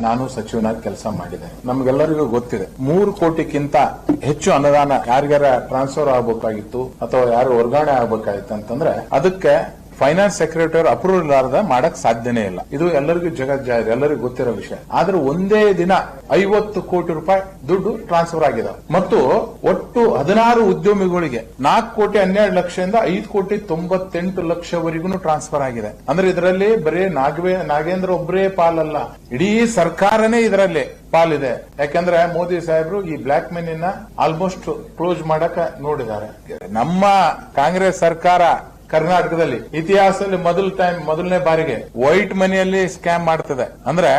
ನಾನು ಸಚಿವನಾಗಿ ಕೆಲಸ ಮಾಡಿದೆ ನಮ್ಗೆಲ್ಲರಿಗೂ ಗೊತ್ತಿದೆ. ಮೂರು ಕೋಟಿಗಿಂತ ಹೆಚ್ಚು ಅನುದಾನ ಯಾರಿಗಾರ ಟ್ರಾನ್ಸ್ಫರ್ ಆಗಬೇಕಾಗಿತ್ತು ಅಥವಾ ಯಾರು ವರ್ಗಾವಣೆ ಆಗ್ಬೇಕಾಗಿತ್ತು ಅಂತಂದ್ರೆ ಅದಕ್ಕೆ ಫೈನಾನ್ಸ್ ಸೆಕ್ರೆಟರಿ ಅಪ್ರೂವಲ್ ಇಲ್ಲಾರದ ಮಾಡಕ್ ಸಾಧ್ಯನೇ ಇಲ್ಲ. ಇದು ಎಲ್ಲರಿಗೂ ಜಗತ್ ಜಾಹಿರ್ ಎಲ್ಲರಿಗೂ ಗೊತ್ತಿರೋ ವಿಷಯ. ಆದ್ರೆ ಒಂದೇ ದಿನ ಐವತ್ತು ಕೋಟಿ ರೂಪಾಯಿ ದುಡ್ಡು ಟ್ರಾನ್ಸ್ಫರ್ ಆಗಿದೆ ಮತ್ತು ಒಟ್ಟು ಹದಿನಾರು ಉದ್ಯಮಿಗಳಿಗೆ ನಾಲ್ಕು ಕೋಟಿ ಹನ್ನೆರಡು ಲಕ್ಷದಿಂದ ಐದು ಕೋಟಿ ತೊಂಬತ್ತೆಂಟು ಲಕ್ಷವರೆಗೂ ಟ್ರಾನ್ಸ್ಫರ್ ಆಗಿದೆ. ಅಂದ್ರೆ ಇದರಲ್ಲಿ ಬರೀ ನಾಗವೇ, ನಾಗೇಂದ್ರ ಒಬ್ಬರೇ ಪಾಲಲ್ಲ. ಇಡೀ ಸರ್ಕಾರನೇ ಇದರಲ್ಲಿ ಪಾಲಿದೆ. ಯಾಕಂದ್ರೆ ಮೋದಿ ಸಾಹೇಬರು ಈ ಬ್ಲಾಕ್ ಮನಿನ ಆಲ್ಮೋಸ್ಟ್ ಕ್ಲೋಸ್ ಮಾಡಕ ನೋಡಿದ್ದಾರೆ. ನಮ್ಮ ಕಾಂಗ್ರೆಸ್ ಸರ್ಕಾರ ಕರ್ನಾಟಕದಲ್ಲಿ ಇತಿಹಾಸದಲ್ಲಿ ಮೊದಲ ಟೈಮ್ ಮೊದಲನೇ ಬಾರಿಗೆ ವೈಟ್ ಮನಿಯಲ್ಲಿ ಸ್ಕ್ಯಾಮ್ ಮಾಡ್ತದೆ. ಅಂದ್ರೆ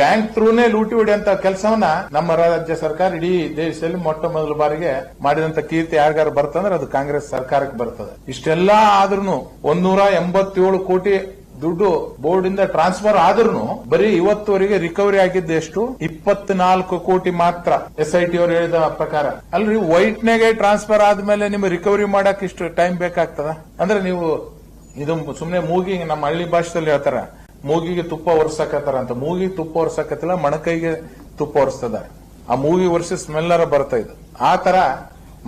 ಬ್ಯಾಂಕ್ ಥ್ರೂನೇ ಲೂಟಿ ಹೊಡೆಯಂತ ಕೆಲಸವನ್ನ ನಮ್ಮ ರಾಜ್ಯ ಸರ್ಕಾರ ಇಡೀ ದೇಶದಲ್ಲಿ ಮೊಟ್ಟ ಮೊದಲ ಬಾರಿಗೆ ಮಾಡಿದಂತ ಕೀರ್ತಿ ಯಾರಿಗಾರು ಬರ್ತಂದ್ರೆ ಅದು ಕಾಂಗ್ರೆಸ್ ಸರ್ಕಾರಕ್ಕೆ ಬರ್ತದೆ. ಇಷ್ಟೆಲ್ಲಾ ಆದ್ರೂ ಒಂದೂರ ಎಂಬತ್ತೇಳು ಕೋಟಿ ದುಡ್ಡು ಬೋರ್ಡ್ ಇಂದ ಟ್ರಾನ್ಸ್ಫರ್ ಆದ್ರೂ ಬರೀ ಇವತ್ತುವರೆಗೆ ರಿಕವರಿ ಆಗಿದ್ದು ಎಷ್ಟು? ಇಪ್ಪತ್ನಾಲ್ಕು ಕೋಟಿ ಮಾತ್ರ ಎಸ್ ಐ ಟಿ ಅವರು ಹೇಳಿದ ಪ್ರಕಾರ. ಅಲ್ರಿ, ವೈಟ್ನೆಗೆ ಟ್ರಾನ್ಸ್ಫರ್ ಆದ್ಮೇಲೆ ನಿಮ್ಗೆ ರಿಕವರಿ ಮಾಡಕ್ ಇಷ್ಟು ಟೈಮ್ ಬೇಕಾಗ್ತದ? ಅಂದ್ರೆ ನೀವು ಇದು ಸುಮ್ನೆ ಮೂಗಿ ನಮ್ಮ ಹಳ್ಳಿ ಭಾಷೆದಲ್ಲಿ ಹೇಳ್ತಾರ, ಮೂಗಿಗೆ ತುಪ್ಪ ಒರ್ಸಕತ್ತಾರ ಅಂತ. ಮೂಗಿಗೆ ತುಪ್ಪ ಒರ್ಸಕತ್ತಿಲ್ಲ, ಮಣಕೈಗೆ ತುಪ್ಪ ಒರೆಸ್ತದ ಆ ಮೂಗಿ ಒರೆಸಿ ಸ್ಮೆಲ್ಲರ ಬರ್ತಾ ಇದು. ಆ ತರ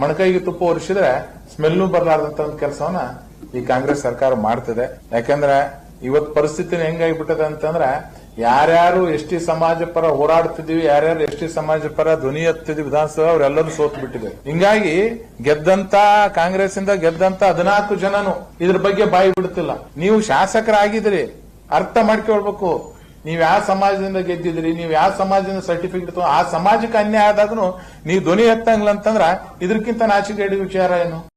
ಮಣಕೈಗೆ ತುಪ್ಪ ಒರೆಸಿದ್ರೆ ಸ್ಮೆಲ್ಲು ಬರಲಾರ್ದಂತ ಒಂದು ಕೆಲಸವನ್ನ ಈ ಕಾಂಗ್ರೆಸ್ ಸರ್ಕಾರ ಮಾಡ್ತಿದೆ. ಯಾಕಂದ್ರೆ ಇವತ್ ಪರಿಸ್ಥಿತಿನ ಹೆಂಗಾಗ್ಬಿಟ್ಟದೆ ಅಂತಂದ್ರೆ, ಯಾರ್ಯಾರು ಎಸ್ ಟಿ ಸಮಾಜ ಪರ ಹೋರಾಡ್ತಿದೀವಿ, ಯಾರ್ಯಾರು ಎಸ್ ಟಿ ಸಮಾಜ ಪರ ಧ್ವನಿ ಎತ್ತಿದ್ವಿ ವಿಧಾನಸಭೆ, ಅವರೆಲ್ಲರೂ ಸೋತ್ ಬಿಟ್ಟಿದೆ ಹಿಂಗಾಗಿ ಗೆದ್ದಂತ ಕಾಂಗ್ರೆಸ್ ಇಂದ ಗೆದ್ದಂತ ಹದಿನಾಲ್ಕು ಜನನು ಇದ್ರ ಬಗ್ಗೆ ಬಾಯಿ ಬಿಡ್ತಿಲ್ಲ ನೀವು ಶಾಸಕರಾಗಿದ್ರಿ ಅರ್ಥ ಮಾಡ್ಕೊಳ್ಬೇಕು. ನೀವ್ ಯಾವ ಸಮಾಜದಿಂದ ಗೆದ್ದಿದ್ರಿ ನೀವ್ ಯಾವ ಸಮಾಜದಿಂದ ಸರ್ಟಿಫಿಕೇಟ್ ಆ ಸಮಾಜಕ್ಕೆ ಅನ್ಯಾಯ ಆದಾಗೂ ನೀವು ಧ್ವನಿ ಎತ್ತಂಗಿಲ್ಲ ಅಂತಂದ್ರ ಇದಕ್ಕಿಂತ ನಾಚಿಕೆ ವಿಚಾರ ಏನು?